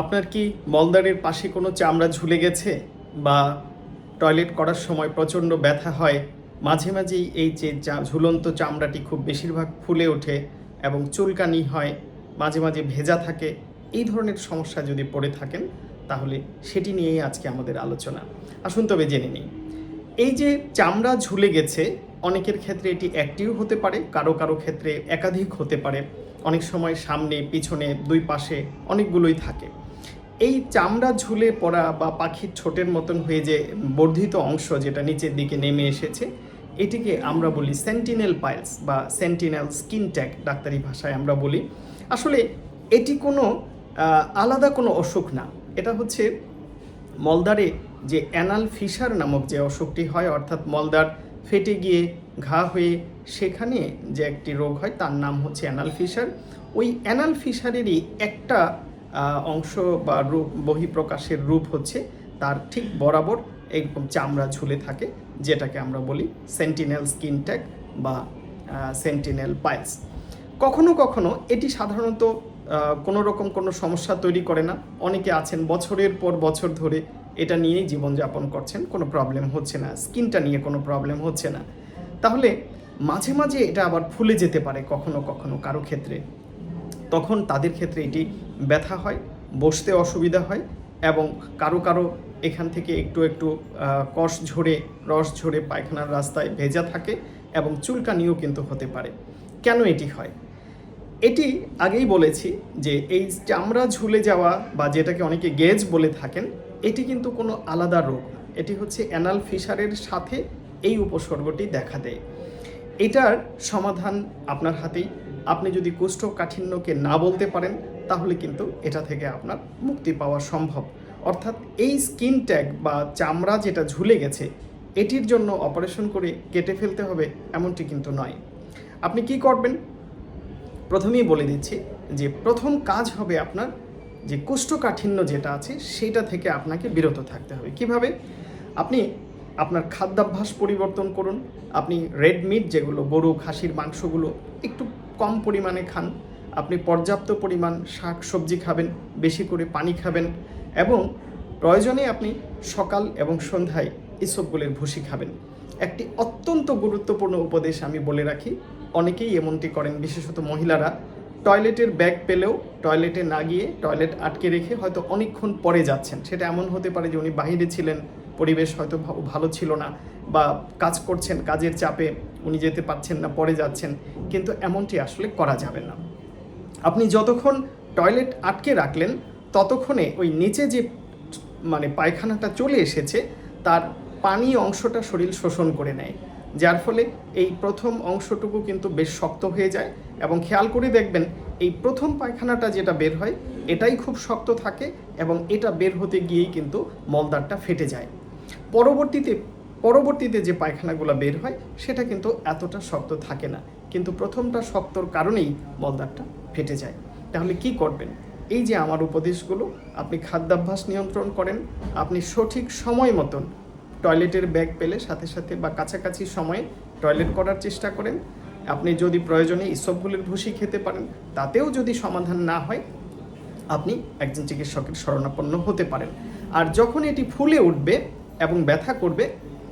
আপনার কি মলদারের পাশে কোনো চামড়া ঝুলে গেছে? বা টয়লেট করার সময় প্রচণ্ড ব্যথা হয়? মাঝে মাঝেই এই যে ঝুলন্ত চামড়াটি খুব বেশিরভাগ ফুলে ওঠে এবং চুলকানি হয়, মাঝে মাঝে ভেজা থাকে, এই ধরনের সমস্যা যদি পড়ে থাকেন, তাহলে সেটি নিয়েই আজকে আমাদের আলোচনা। আসুন তবে জেনে নিই। এই যে চামড়া ঝুলে গেছে, অনেকের ক্ষেত্রে এটি একটিও হতে পারে, কারও কারও ক্ষেত্রে একাধিক হতে পারে। অনেক সময় সামনে, পিছনে, দুই পাশে অনেকগুলোই থাকে। এই চামড়া ঝুলে পড়া বা পাখির ছোটের মতন হয়ে যে বর্ধিত অংশ যেটা নিচের দিকে নেমে এসেছে, এটিকে আমরা বলি সেন্টিনেল পাইলস বা সেন্টিনেল স্কিন ট্যাগ ডাক্তারি ভাষায় আমরা বলি। আসলে এটি কোনো আলাদা কোনো অসুখ না। এটা হচ্ছে মলদারে যে অ্যানাল ফিশার নামক যে অসুখটি হয়, অর্থাৎ মলদার ফেটে গিয়ে ঘা হয়ে সেখানে যে একটি রোগ হয়, তার নাম হচ্ছে অ্যানাল ফিশার। ওই অ্যানাল ফিশারেরই একটা অংশ বা রূপ, বহিঃপ্রকাশের রূপ হচ্ছে তার ঠিক বরাবর এরকম চামড়া ঝুলে থাকে, যেটাকে আমরা বলি সেন্টিনেল স্কিন ট্যাগ বা সেন্টিনেল পাইলস কখনো কখনো এটি সাধারণত কোনো রকম কোনো সমস্যা তৈরি করে না। অনেকে আছেন বছরের পর বছর ধরে এটা নিয়েই জীবনযাপন করছেন, কোনো প্রবলেম হচ্ছে না, স্কিনটা নিয়ে কোনো প্রবলেম হচ্ছে না। তাহলে মাঝে মাঝে এটা আবার ফুলে যেতে পারে কখনো কখনো কারও ক্ষেত্রে। তখন তাদের ক্ষেত্রে এটি ব্যথা হয়, বসতে অসুবিধা হয় এবং কারও কারও এখান থেকে একটু একটু কষ ঝরে, রস ঝরে পায়খানার রাস্তায় ভেজা থাকে এবং চুলকানিও কিন্তু হতে পারে। কেন এটি হয়? এটি আগেই বলেছি যে এই চামড়া ঝুলে যাওয়া বা যেটাকে অনেকে গেজ বলে থাকেন, এটি কিন্তু কোনো আলাদা রোগ এটি হচ্ছে অ্যানাল ফিশারের সাথে এই উপসর্গটি দেখা দেয়। এটার সমাধান আপনার হাতেই আপনি যদি কোষ্ঠকাঠিন্যকে না বলতে পারেন, তাহলে কিন্তু এটা থেকে আপনার মুক্তি পাওয়া সম্ভব। অর্থাৎ এই স্কিন ট্যাগ বা চামড়া যেটা ঝুলে গেছে, এটির জন্য অপারেশন করে কেটে ফেলতে হবে এমনটি কিন্তু নয়। আপনি কি করবেন? প্রথমেই বলে দিচ্ছি যে প্রথম কাজ হবে আপনার যে কোষ্ঠকাঠিন্য যেটা আছে, সেটা থেকে আপনাকে বিরত থাকতে হবে। কীভাবে? আপনি আপনার খাদ্যাভ্যাস পরিবর্তন করুন। আপনি রেড মিট, যেগুলো গরু, খাসির, মাংসগুলো একটু কম পরিমাণে খান। আপনি পর্যাপ্ত পরিমাণ শাক, সবজি খাবেন, বেশি করে পানি খাবেন এবং প্রয়োজনে আপনি সকাল এবং সন্ধ্যায় ইসবগুলের ভুসি খাবেন। একটি অত্যন্ত গুরুত্বপূর্ণ উপদেশ আমি বলে রাখি, অনেকেই এমনটি করেন, বিশেষত মহিলারা। টয়লেটের ব্যাগ পেলেও টয়লেটে না গিয়ে টয়লেট আটকে রেখে হয়তো অনেকক্ষণ পরে যাচ্ছেন। সেটা এমন হতে পারে যে উনি বাহিরে ছিলেন, পরিবেশ হয়তো ভালো ছিল না বা কাজ করছেন, কাজের চাপে উনি যেতে পারছেন না, পরে যাচ্ছেন। কিন্তু এমনটি আসলে করা যাবে না। আপনি যতক্ষণ টয়লেট আটকে রাখলেন, ততক্ষণে ওই নিচে যে মানে পায়খানাটা চলে এসেছে, তার পানি অংশটা শরীর শোষণ করে নেয়। যার ফলে এই প্রথম অংশটুকু কিন্তু বেশ শক্ত হয়ে যায় এবং খেয়াল করে দেখবেন, এই প্রথম পায়খানাটা যেটা বের হয়, এটাই খুব শক্ত থাকে এবং এটা বের হতে গিয়েই কিন্তু মলদারটা ফেটে যায়। পরবর্তীতে পরবর্তীতে যে পায়খানাগুলো বের হয়, সেটা কিন্তু এতটা শক্ত থাকে না। কিন্তু প্রথমটা শক্তর কারণেই মলদারটা ফেটে যায়। তাহলে কি করবেন? এই যে আমার উপদেশগুলো, আপনি খাদ্যাভ্যাস নিয়ন্ত্রণ করেন, আপনি সঠিক সময় মতন টয়লেটের ব্যাগ পেলে সাথে সাথে বা কাছাকাছি সময়ে টয়লেট করার চেষ্টা করেন। আপনি যদি প্রয়োজনে ইসবগুলির ভুসি খেতে পারেন, তাতেও যদি সমাধান না হয়, আপনি একজন চিকিৎসকের শরণাপন্ন হতে পারেন। আর যখন এটি ফুলে উঠবে এবং ব্যথা করবে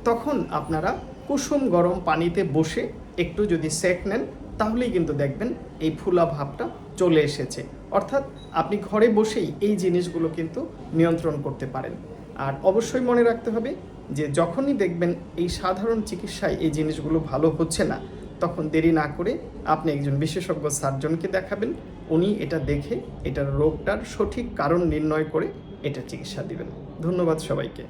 তখন আপনারা কুসুম গরম পানিতে বসে একটু যদি সেক নেন, তাহলেই কিন্তু দেখবেন এই ফুলা ভাবটা চলে এসেছে। অর্থাৎ আপনি ঘরে বসেই এই জিনিসগুলো কিন্তু নিয়ন্ত্রণ করতে পারেন। আর অবশ্যই মনে রাখতে হবে যে, যখনই দেখবেন এই সাধারণ চিকিৎসায় এই জিনিসগুলো ভালো হচ্ছে না, তখন দেরি না করে আপনি একজন বিশেষজ্ঞ সার্জনকে দেখাবেন। উনি এটা দেখে এটার রোগটার সঠিক কারণ নির্ণয় করে এটা চিকিৎসা দিবেন। ধন্যবাদ সবাইকে।